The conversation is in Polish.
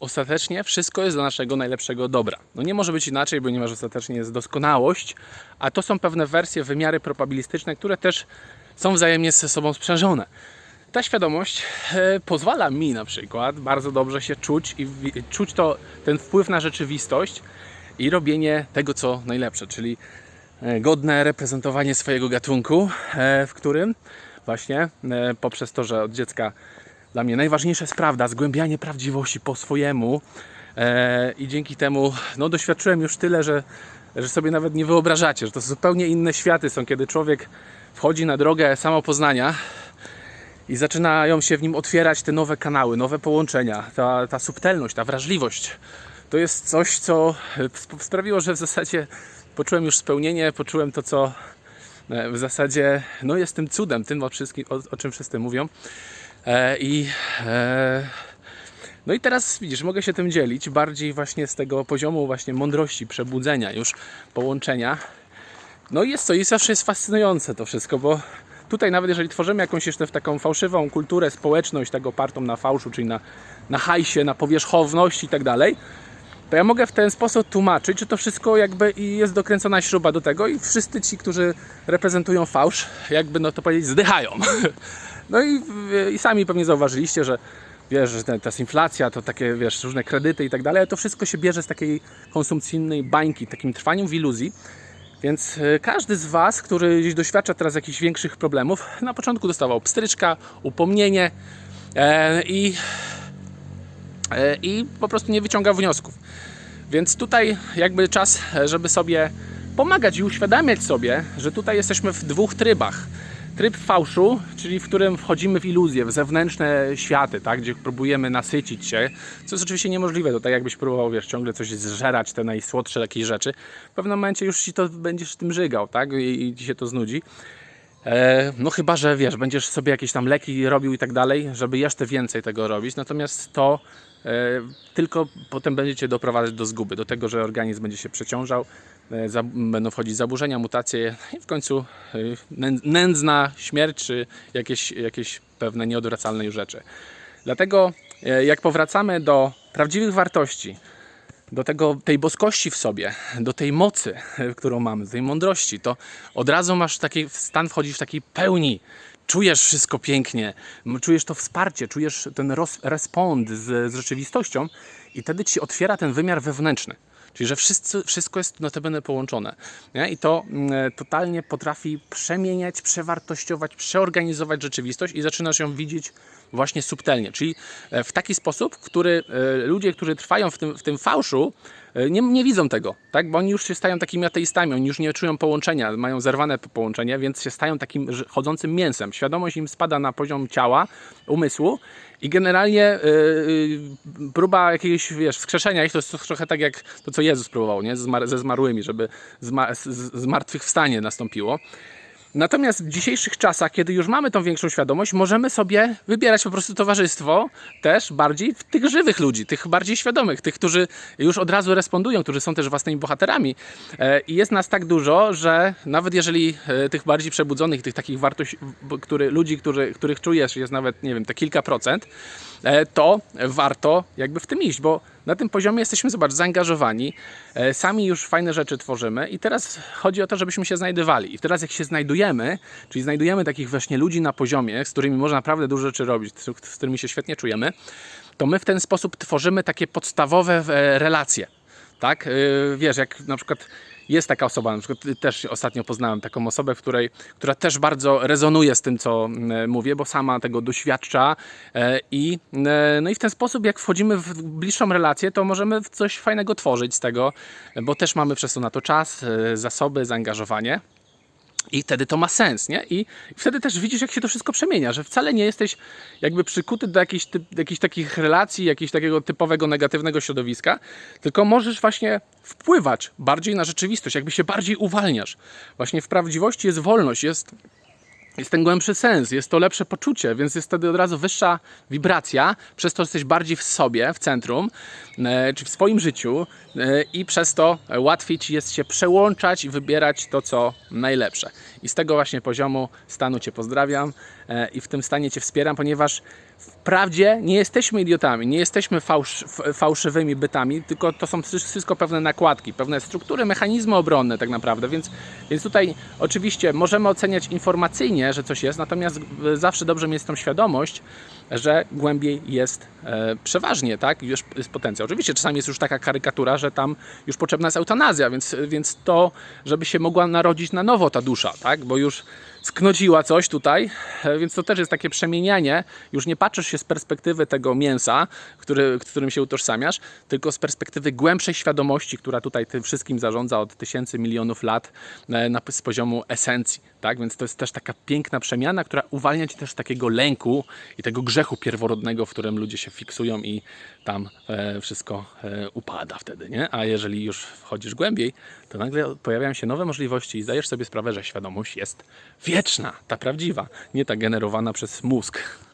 ostatecznie wszystko jest dla naszego najlepszego dobra. No nie może być inaczej, ponieważ ostatecznie jest doskonałość, a to są pewne wersje, wymiary probabilistyczne, które też są wzajemnie ze sobą sprzężone. Ta świadomość e, pozwala mi na przykład bardzo dobrze się czuć i czuć to, ten wpływ na rzeczywistość i robienie tego, co najlepsze, czyli e, godne reprezentowanie swojego gatunku, e, w którym właśnie poprzez to, że od dziecka dla mnie najważniejsza jest prawda, zgłębianie prawdziwości po swojemu e, i dzięki temu no, doświadczyłem już tyle, że, że sobie nawet nie wyobrażacie, że to zupełnie inne światy są, kiedy człowiek wchodzi na drogę samopoznania i zaczynają się w nim otwierać te nowe kanały, nowe połączenia, ta, ta subtelność, ta wrażliwość. To jest coś, co sp- sprawiło, że w zasadzie poczułem już spełnienie, poczułem to, co w zasadzie no, jest tym cudem, tym o, wszystkim, o, o czym wszyscy mówią. E, I e, no i teraz widzisz, mogę się tym dzielić bardziej właśnie z tego poziomu właśnie mądrości, przebudzenia, już połączenia. No i jest co, i zawsze jest fascynujące to wszystko, bo tutaj nawet jeżeli tworzymy jakąś jeszcze taką fałszywą kulturę, społeczność, tak opartą na fałszu, czyli na, na hajsie, na powierzchowności i tak dalej, to ja mogę w ten sposób tłumaczyć, że to wszystko jakby i jest dokręcona śruba do tego i wszyscy ci, którzy reprezentują fałsz, jakby no to powiedzieć, zdychają. No i, i sami pewnie zauważyliście, że wiesz, że ta inflacja, to takie, wiesz, różne kredyty i tak dalej, ale to wszystko się bierze z takiej konsumpcyjnej bańki, takim trwaniem w iluzji. Więc e, każdy z Was, który gdzieś doświadcza teraz jakichś większych problemów, na początku dostawał pstryczka, upomnienie e, i, i po prostu nie wyciągał wniosków. Więc tutaj jakby czas, e, żeby sobie pomagać i uświadamiać sobie, że tutaj jesteśmy w dwóch trybach. Tryb fałszu, czyli w którym wchodzimy w iluzje, w zewnętrzne światy, tak, gdzie próbujemy nasycić się, co jest oczywiście niemożliwe. To tak jakbyś próbował, wiesz, ciągle coś zżerać, te najsłodsze jakieś rzeczy. W pewnym momencie już ci to będziesz tym żygał, tak, i, i ci się to znudzi. E, no chyba, że wiesz, będziesz sobie jakieś tam leki robił i tak dalej, żeby jeszcze więcej tego robić. Natomiast to e, tylko potem będziecie doprowadzać do zguby, do tego, że organizm będzie się przeciążał, e, za, będą wchodzić zaburzenia, mutacje i w końcu e, nędz- nędzna śmierć czy jakieś, jakieś pewne nieodwracalne już rzeczy. Dlatego e, jak powracamy do prawdziwych wartości, do tego, tej boskości w sobie, do tej mocy, którą mamy, do tej mądrości, to od razu masz taki stan, wchodzisz w takiej pełni. Czujesz wszystko pięknie, czujesz to wsparcie, czujesz ten respond z, z rzeczywistością i wtedy ci otwiera ten wymiar wewnętrzny. Czyli, że wszyscy, wszystko jest notabene połączone. Nie? I to mm, totalnie potrafi przemieniać, przewartościować, przeorganizować rzeczywistość i zaczynasz ją widzieć właśnie subtelnie. Czyli e, w taki sposób, który e, ludzie, którzy trwają w tym, w tym fałszu, e, nie, nie widzą tego, tak? bo oni już się stają takimi ateistami, oni już nie czują połączenia, mają zerwane po- połączenie, więc się stają takim chodzącym mięsem. Świadomość im spada na poziom ciała, umysłu i generalnie yy, próba jakiegoś, wiesz, wskrzeszenia ich to jest trochę tak jak to, co Jezus próbował, nie? Ze zmarłymi, żeby zma- z- z- zmartwychwstanie nastąpiło. Natomiast w dzisiejszych czasach, kiedy już mamy tą większą świadomość, możemy sobie wybierać po prostu towarzystwo też bardziej tych żywych ludzi, tych bardziej świadomych, tych, którzy już od razu respondują, którzy są też własnymi bohaterami. E, I jest nas tak dużo, że nawet jeżeli e, tych bardziej przebudzonych, tych takich wartości, który, ludzi, których czujesz, jest nawet, nie wiem, te kilka procent, e, to warto jakby w tym iść, bo na tym poziomie jesteśmy, zobacz, zaangażowani, e, sami już fajne rzeczy tworzymy i teraz chodzi o to, żebyśmy się znajdowali. I teraz jak się znajdujemy, czyli znajdujemy takich właśnie ludzi na poziomie, z którymi można naprawdę dużo rzeczy robić, z którymi się świetnie czujemy, to my w ten sposób tworzymy takie podstawowe e, relacje. Tak? Yy, Wiesz, jak na przykład jest taka osoba, na przykład też ostatnio poznałem taką osobę, w której, która też bardzo rezonuje z tym, co mówię, bo sama tego doświadcza e, i, e, no i w ten sposób, jak wchodzimy w bliższą relację, to możemy coś fajnego tworzyć z tego, bo też mamy przez to na to czas, e, zasoby, zaangażowanie. I wtedy to ma sens, nie? I wtedy też widzisz, jak się to wszystko przemienia, że wcale nie jesteś jakby przykuty do jakichś, typ, jakichś takich relacji, jakiegoś takiego typowego negatywnego środowiska, tylko możesz właśnie wpływać bardziej na rzeczywistość, jakby się bardziej uwalniasz. Właśnie w prawdziwości jest wolność, jest jest ten głębszy sens, jest to lepsze poczucie, więc jest wtedy od razu wyższa wibracja, przez to jesteś bardziej w sobie, w centrum, e, czy w swoim życiu e, i przez to łatwiej ci jest się przełączać i wybierać to, co najlepsze. I z tego właśnie poziomu stanu Cię pozdrawiam e, i w tym stanie Cię wspieram, ponieważ Wprawdzie nie jesteśmy idiotami, nie jesteśmy fałsz, fałszywymi bytami, tylko to są wszy- wszystko pewne nakładki, pewne struktury, mechanizmy obronne tak naprawdę, więc, więc tutaj oczywiście możemy oceniać informacyjnie, że coś jest, natomiast e, zawsze dobrze mieć tą świadomość, że głębiej jest e, przeważnie, tak, już jest potencjał. Oczywiście czasami jest już taka karykatura, że tam już potrzebna jest eutanazja, więc, więc to, żeby się mogła narodzić na nowo ta dusza, tak, bo już sknociła coś tutaj, e, więc to też jest takie przemienianie. Już nie patrzysz się z perspektywy tego mięsa, który, którym się utożsamiasz, tylko z perspektywy głębszej świadomości, która tutaj tym wszystkim zarządza od tysięcy, milionów lat e, na, z poziomu esencji. Tak? Więc to jest też taka piękna przemiana, która uwalnia cię też takiego lęku i tego grzechu pierworodnego, w którym ludzie się fiksują i tam e, wszystko e, upada wtedy. Nie? A jeżeli już wchodzisz głębiej, to nagle pojawiają się nowe możliwości i zdajesz sobie sprawę, że świadomość jest wieczna, ta prawdziwa, nie ta generowana przez mózg.